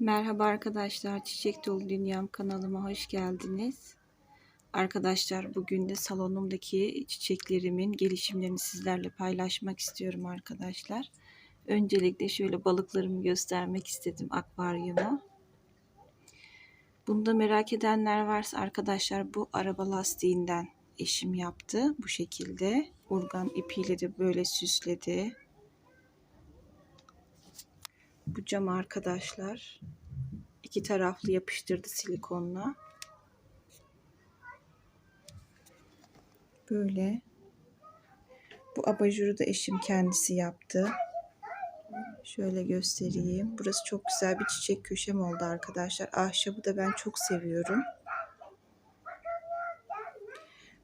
Merhaba arkadaşlar, Çiçek Dolu Dünyam kanalıma hoş geldiniz. Arkadaşlar bugün de salonumdaki çiçeklerimin gelişimlerini sizlerle paylaşmak istiyorum arkadaşlar. Öncelikle şöyle balıklarımı göstermek istedim akvaryuma. Bunda merak edenler varsa arkadaşlar bu araba lastiğinden eşim yaptı. Bu şekilde urgan ipiyle de böyle süsledi. Bu cam arkadaşlar iki taraflı yapıştırdı silikonla. Böyle. Bu abajuru da eşim kendisi yaptı. Şöyle göstereyim. Burası çok güzel bir çiçek köşem oldu arkadaşlar. Ahşabı da ben çok seviyorum.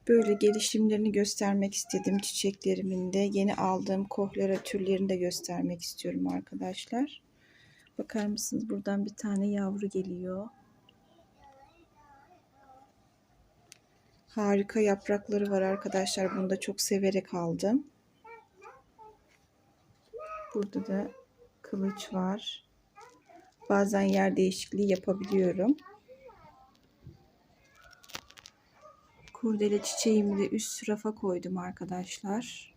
Böyle gelişimlerini göstermek istedim çiçeklerimin de. Yeni aldığım kohlera türlerini de göstermek istiyorum arkadaşlar. Bakar mısınız? Buradan bir tane yavru geliyor. Harika yaprakları var arkadaşlar. Bunu da çok severek aldım. Burada da kılıç var. Bazen yer değişikliği yapabiliyorum. Kurdele çiçeğimi de üst rafa koydum arkadaşlar.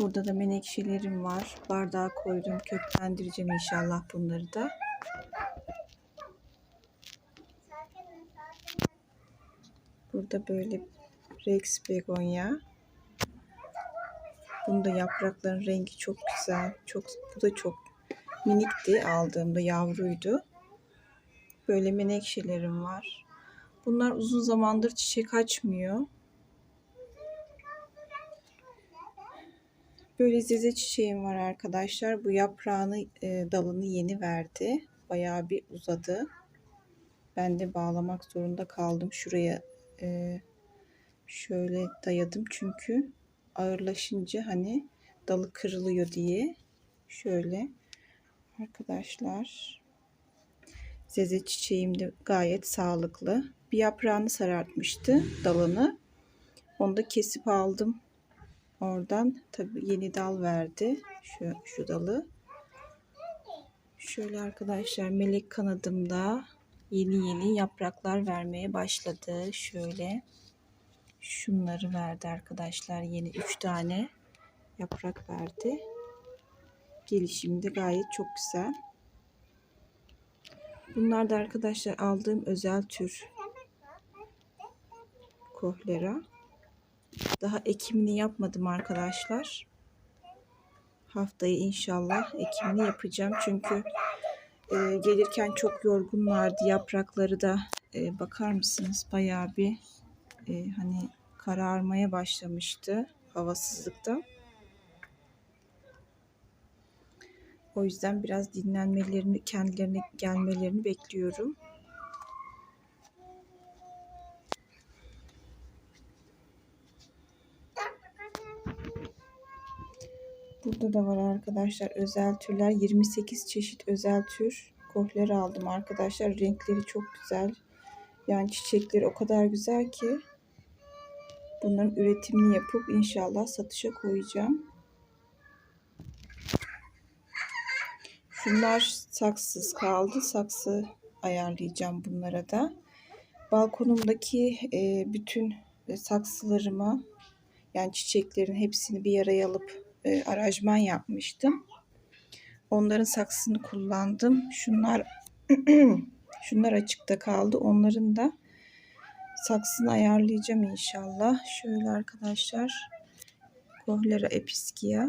Burada da menekşelerim var. Bardağa koydum. Köklendireceğim inşallah bunları da. Burada böyle Rex begonya. Bunda yaprakların rengi çok güzel. Çok bu da çok minikti aldığımda yavruydu. Böyle menekşelerim var. Bunlar uzun zamandır çiçek açmıyor. Böyle zeze çiçeğim var arkadaşlar. Bu yaprağını, e, dalını yeni verdi. Bayağı bir uzadı. Ben de bağlamak zorunda kaldım. Şuraya e, şöyle dayadım çünkü ağırlaşınca hani dalı kırılıyor diye. Şöyle arkadaşlar. Zeze çiçeğim de gayet sağlıklı. Bir yaprağını sarartmıştı dalını. Onu da kesip aldım. Oradan tabi yeni dal verdi. Şu, şu dalı. Şöyle arkadaşlar melek kanadımda yeni yeni yapraklar vermeye başladı. Şöyle şunları verdi arkadaşlar. Yeni 3 tane yaprak verdi. Gelişimi de gayet çok güzel. Bunlar da arkadaşlar aldığım özel tür kohlera. Daha ekimini yapmadım arkadaşlar. Haftayı inşallah ekimini yapacağım. Çünkü e, gelirken çok yorgunlardı. Yaprakları da e, bakar mısınız bayağı bir e, hani kararmaya başlamıştı havasızlıkta. O yüzden biraz dinlenmelerini, kendilerine gelmelerini bekliyorum. Burada da var arkadaşlar özel türler. 28 çeşit özel tür kohler aldım arkadaşlar. Renkleri çok güzel. Yani çiçekleri o kadar güzel ki bunların üretimini yapıp inşallah satışa koyacağım. Şunlar saksız kaldı. Saksı ayarlayacağım bunlara da. Balkonumdaki e, bütün saksılarıma yani çiçeklerin hepsini bir araya alıp e, arajman yapmıştım. Onların saksını kullandım. Şunlar şunlar açıkta kaldı. Onların da saksını ayarlayacağım inşallah. Şöyle arkadaşlar. Kohlera episkia.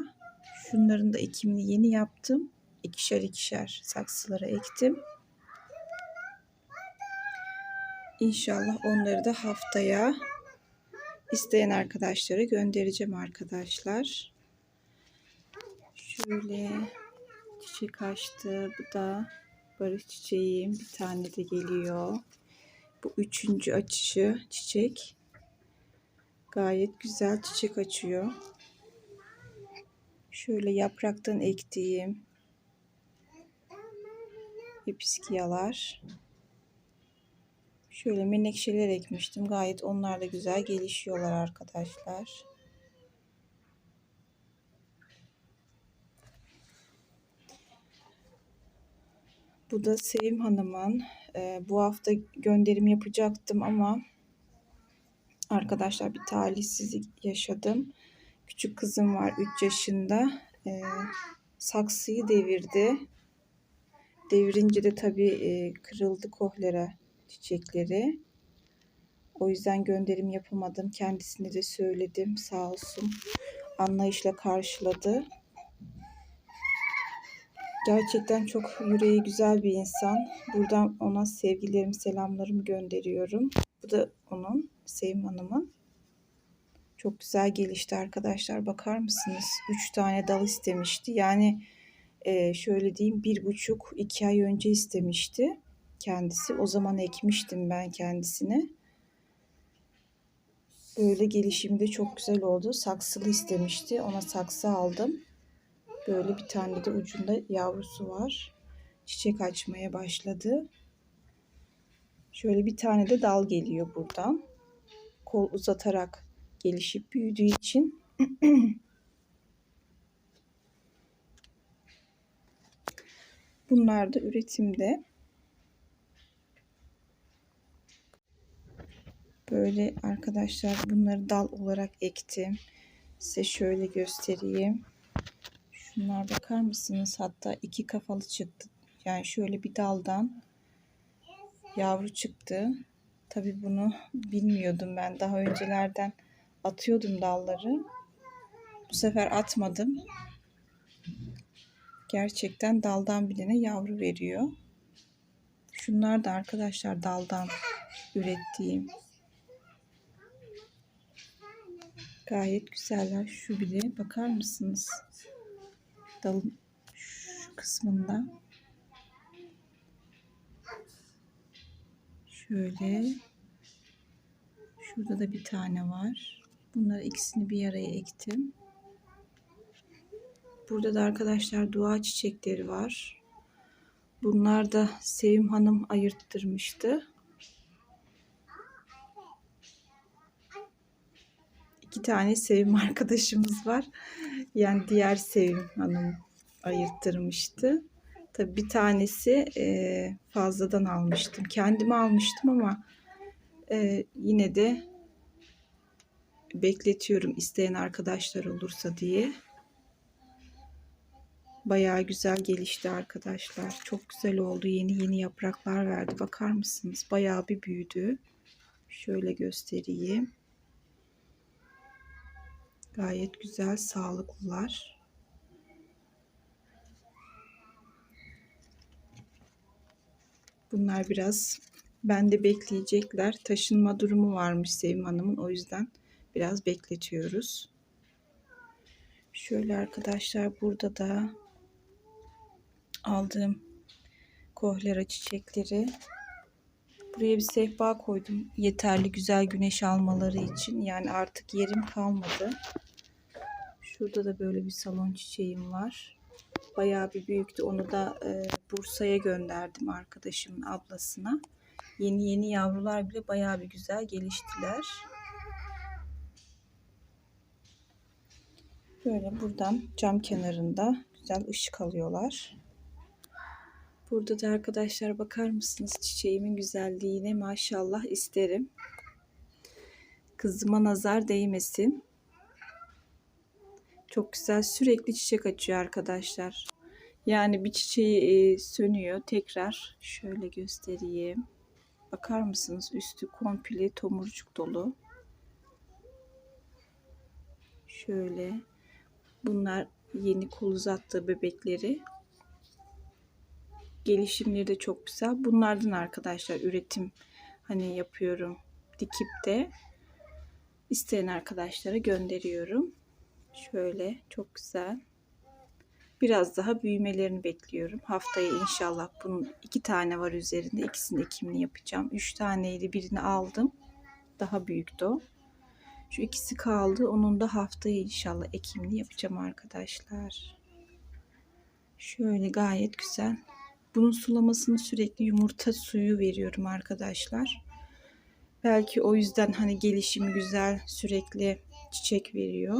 Şunların da ekimini yeni yaptım. İkişer ikişer saksılara ektim. İnşallah onları da haftaya isteyen arkadaşlara göndereceğim arkadaşlar. Şöyle çiçek açtı. Bu da barış çiçeğim. Bir tane de geliyor. Bu üçüncü açışı çiçek. Gayet güzel çiçek açıyor. Şöyle yapraktan ektiğim episkiyalar. Şöyle menekşeler ekmiştim. Gayet onlar da güzel gelişiyorlar arkadaşlar. Bu da Sevim Hanım'ın. Ee, bu hafta gönderim yapacaktım ama arkadaşlar bir talihsizlik yaşadım. Küçük kızım var 3 yaşında. Ee, saksıyı devirdi. Devirince de tabii e, kırıldı kohlera çiçekleri. O yüzden gönderim yapamadım. Kendisine de söyledim sağ olsun. Anlayışla karşıladı. Gerçekten çok yüreği güzel bir insan. Buradan ona sevgilerimi, selamlarımı gönderiyorum. Bu da onun, Sevim Hanım'ın. Çok güzel gelişti arkadaşlar. Bakar mısınız? Üç tane dal istemişti. Yani e, şöyle diyeyim bir buçuk iki ay önce istemişti kendisi. O zaman ekmiştim ben kendisine. Böyle gelişimi de çok güzel oldu. Saksılı istemişti. Ona saksı aldım. Böyle bir tane de ucunda yavrusu var. Çiçek açmaya başladı. Şöyle bir tane de dal geliyor buradan. Kol uzatarak gelişip büyüdüğü için Bunlar da üretimde. Böyle arkadaşlar bunları dal olarak ektim. Size şöyle göstereyim. Şunlar bakar mısınız? Hatta iki kafalı çıktı. Yani şöyle bir daldan yavru çıktı. Tabii bunu bilmiyordum ben. Daha öncelerden atıyordum dalları. Bu sefer atmadım. Gerçekten daldan bilene yavru veriyor. Şunlar da arkadaşlar daldan ürettiğim. Gayet güzeller. Şu bile bakar mısınız? Dalın şu kısmında. Şöyle. Şurada da bir tane var. Bunları ikisini bir araya ektim. Burada da arkadaşlar dua çiçekleri var. Bunlar da Sevim Hanım ayırttırmıştı. İki tane Sevim arkadaşımız var. Yani diğer Sevim Hanım ayırttırmıştı. Tabii bir tanesi e, fazladan almıştım. Kendime almıştım ama e, yine de bekletiyorum isteyen arkadaşlar olursa diye. Bayağı güzel gelişti arkadaşlar. Çok güzel oldu. Yeni yeni yapraklar verdi. Bakar mısınız? Bayağı bir büyüdü. Şöyle göstereyim. Gayet güzel, sağlıklılar. Bunlar biraz bende bekleyecekler. Taşınma durumu varmış Sevim Hanım'ın. O yüzden biraz bekletiyoruz. Şöyle arkadaşlar burada da aldığım kohlera çiçekleri. Buraya bir sehpa koydum. Yeterli güzel güneş almaları için. Yani artık yerim kalmadı. Şurada da böyle bir salon çiçeğim var. Bayağı bir büyüktü. Onu da e, Bursa'ya gönderdim arkadaşımın ablasına. Yeni yeni yavrular bile bayağı bir güzel geliştiler. Böyle buradan cam kenarında güzel ışık alıyorlar. Burada da arkadaşlar bakar mısınız çiçeğimin güzelliğine maşallah isterim. Kızıma nazar değmesin. Çok güzel sürekli çiçek açıyor arkadaşlar. Yani bir çiçeği e, sönüyor tekrar şöyle göstereyim. Bakar mısınız üstü komple tomurcuk dolu. Şöyle bunlar yeni kol uzattığı bebekleri. Gelişimleri de çok güzel. Bunlardan arkadaşlar üretim hani yapıyorum dikip de isteyen arkadaşlara gönderiyorum. Şöyle çok güzel. Biraz daha büyümelerini bekliyorum. Haftaya inşallah bunun iki tane var üzerinde. İkisini ekimini yapacağım. Üç taneydi birini aldım. Daha büyüktü o. Şu ikisi kaldı. Onun da haftaya inşallah ekimini yapacağım arkadaşlar. Şöyle gayet güzel. Bunun sulamasını sürekli yumurta suyu veriyorum arkadaşlar. Belki o yüzden hani gelişimi güzel sürekli çiçek veriyor.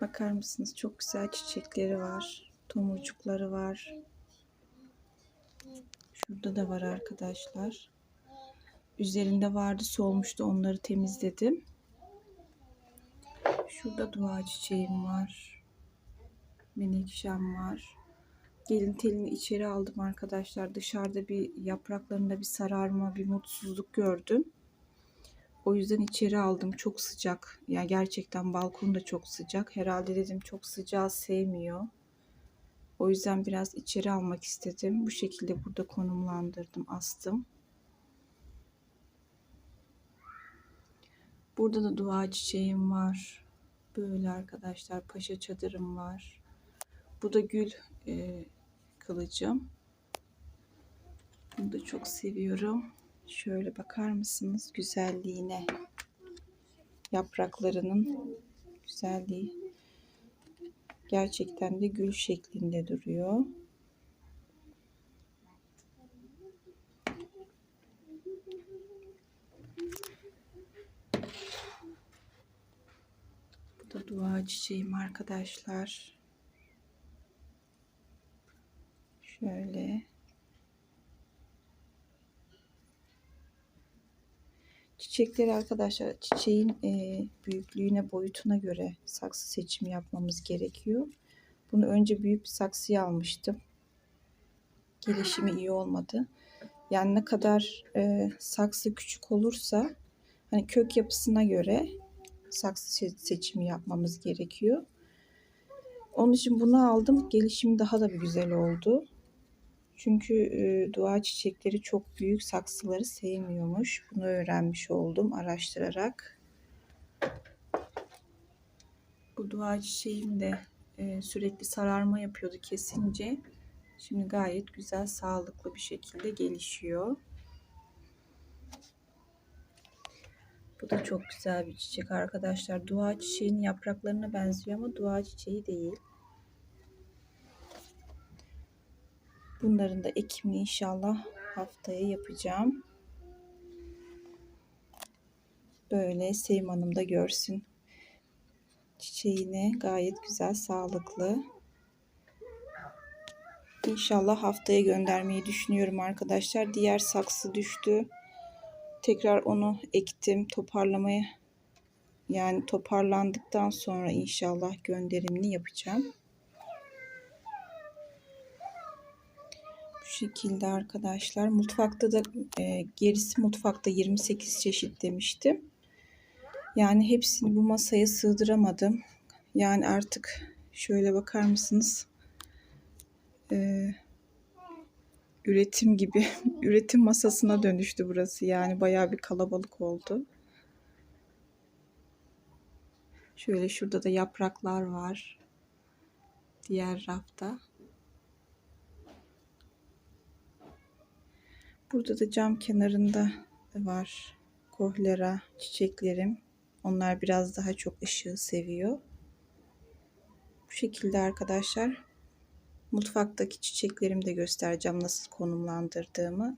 Bakar mısınız? Çok güzel çiçekleri var. Tomurcukları var. Şurada da var arkadaşlar. Üzerinde vardı solmuştu onları temizledim. Şurada dua çiçeğim var. Menekşem var. Gelin telini içeri aldım arkadaşlar. Dışarıda bir yapraklarında bir sararma, bir mutsuzluk gördüm. O yüzden içeri aldım. Çok sıcak. Ya yani gerçekten balkon da çok sıcak. Herhalde dedim çok sıcağı sevmiyor. O yüzden biraz içeri almak istedim. Bu şekilde burada konumlandırdım, astım. Burada da dua çiçeğim var. Böyle arkadaşlar paşa çadırım var. Bu da gül e, kılıcım. Bunu da çok seviyorum. Şöyle bakar mısınız güzelliğine? Yapraklarının güzelliği. Gerçekten de gül şeklinde duruyor. Bu da dua çiçeğim arkadaşlar. Şöyle. Çiçekleri arkadaşlar çiçeğin e, büyüklüğüne boyutuna göre saksı seçimi yapmamız gerekiyor. Bunu önce büyük bir saksıya almıştım. Gelişimi iyi olmadı. Yani ne kadar e, saksı küçük olursa hani kök yapısına göre saksı seçimi yapmamız gerekiyor. Onun için bunu aldım. Gelişimi daha da bir güzel oldu. Çünkü e, dua çiçekleri çok büyük saksıları sevmiyormuş. Bunu öğrenmiş oldum araştırarak. Bu dua çiçeğim de e, sürekli sararma yapıyordu kesince. Şimdi gayet güzel, sağlıklı bir şekilde gelişiyor. Bu da çok güzel bir çiçek arkadaşlar. Dua çiçeğinin yapraklarına benziyor ama dua çiçeği değil. Bunların da ekimini inşallah haftaya yapacağım. Böyle Sevim Hanım da görsün. Çiçeğini gayet güzel, sağlıklı. İnşallah haftaya göndermeyi düşünüyorum arkadaşlar. Diğer saksı düştü. Tekrar onu ektim. Toparlamaya yani toparlandıktan sonra inşallah gönderimini yapacağım. Şekilde arkadaşlar. Mutfakta da e, gerisi mutfakta 28 çeşit demiştim. Yani hepsini bu masaya sığdıramadım. Yani artık şöyle bakar mısınız? Ee, üretim gibi üretim masasına dönüştü burası. Yani bayağı bir kalabalık oldu. Şöyle şurada da yapraklar var. Diğer rafta. Burada da cam kenarında var kohlera çiçeklerim. Onlar biraz daha çok ışığı seviyor. Bu şekilde arkadaşlar. Mutfaktaki çiçeklerimi de göstereceğim nasıl konumlandırdığımı.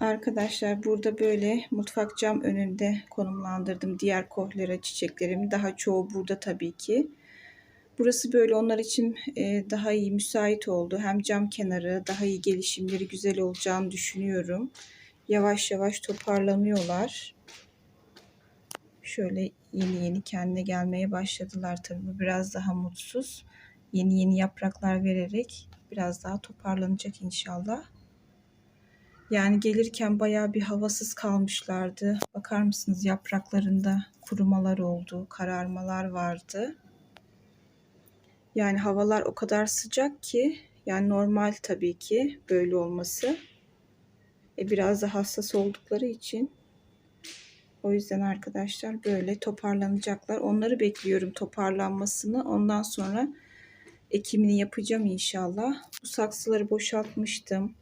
Arkadaşlar burada böyle mutfak cam önünde konumlandırdım diğer kohlera çiçeklerimi. Daha çoğu burada tabii ki. Burası böyle onlar için e, daha iyi müsait oldu. Hem cam kenarı daha iyi gelişimleri güzel olacağını düşünüyorum. Yavaş yavaş toparlanıyorlar. Şöyle yeni yeni kendine gelmeye başladılar tabii. Biraz daha mutsuz. Yeni yeni yapraklar vererek biraz daha toparlanacak inşallah. Yani gelirken baya bir havasız kalmışlardı. Bakar mısınız yapraklarında kurumalar oldu, kararmalar vardı. Yani havalar o kadar sıcak ki yani normal tabii ki böyle olması. E biraz da hassas oldukları için o yüzden arkadaşlar böyle toparlanacaklar. Onları bekliyorum toparlanmasını. Ondan sonra ekimini yapacağım inşallah. Bu saksıları boşaltmıştım.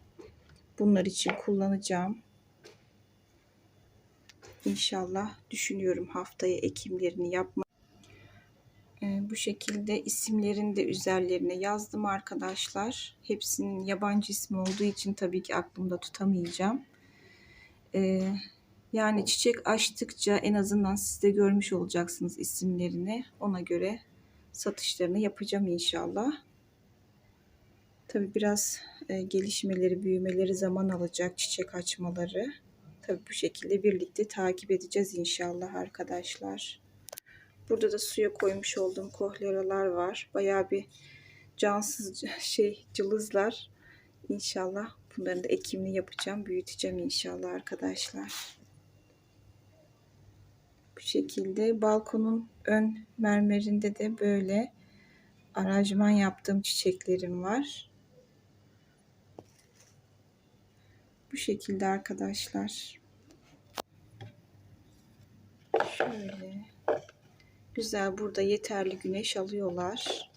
Bunlar için kullanacağım. İnşallah düşünüyorum haftaya ekimlerini yapma. Bu şekilde isimlerini de üzerlerine yazdım arkadaşlar. Hepsinin yabancı ismi olduğu için tabii ki aklımda tutamayacağım. Ee, yani çiçek açtıkça en azından siz de görmüş olacaksınız isimlerini. Ona göre satışlarını yapacağım inşallah. Tabi biraz e, gelişmeleri, büyümeleri zaman alacak çiçek açmaları. Tabi bu şekilde birlikte takip edeceğiz inşallah arkadaşlar. Burada da suya koymuş olduğum kohleralar var. Bayağı bir cansız şey cılızlar. İnşallah bunların da ekimini yapacağım, büyüteceğim inşallah arkadaşlar. Bu şekilde balkonun ön mermerinde de böyle aranjman yaptığım çiçeklerim var. Bu şekilde arkadaşlar. Şöyle. Güzel burada yeterli güneş alıyorlar.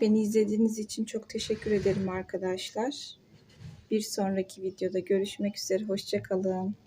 Beni izlediğiniz için çok teşekkür ederim arkadaşlar. Bir sonraki videoda görüşmek üzere. Hoşçakalın.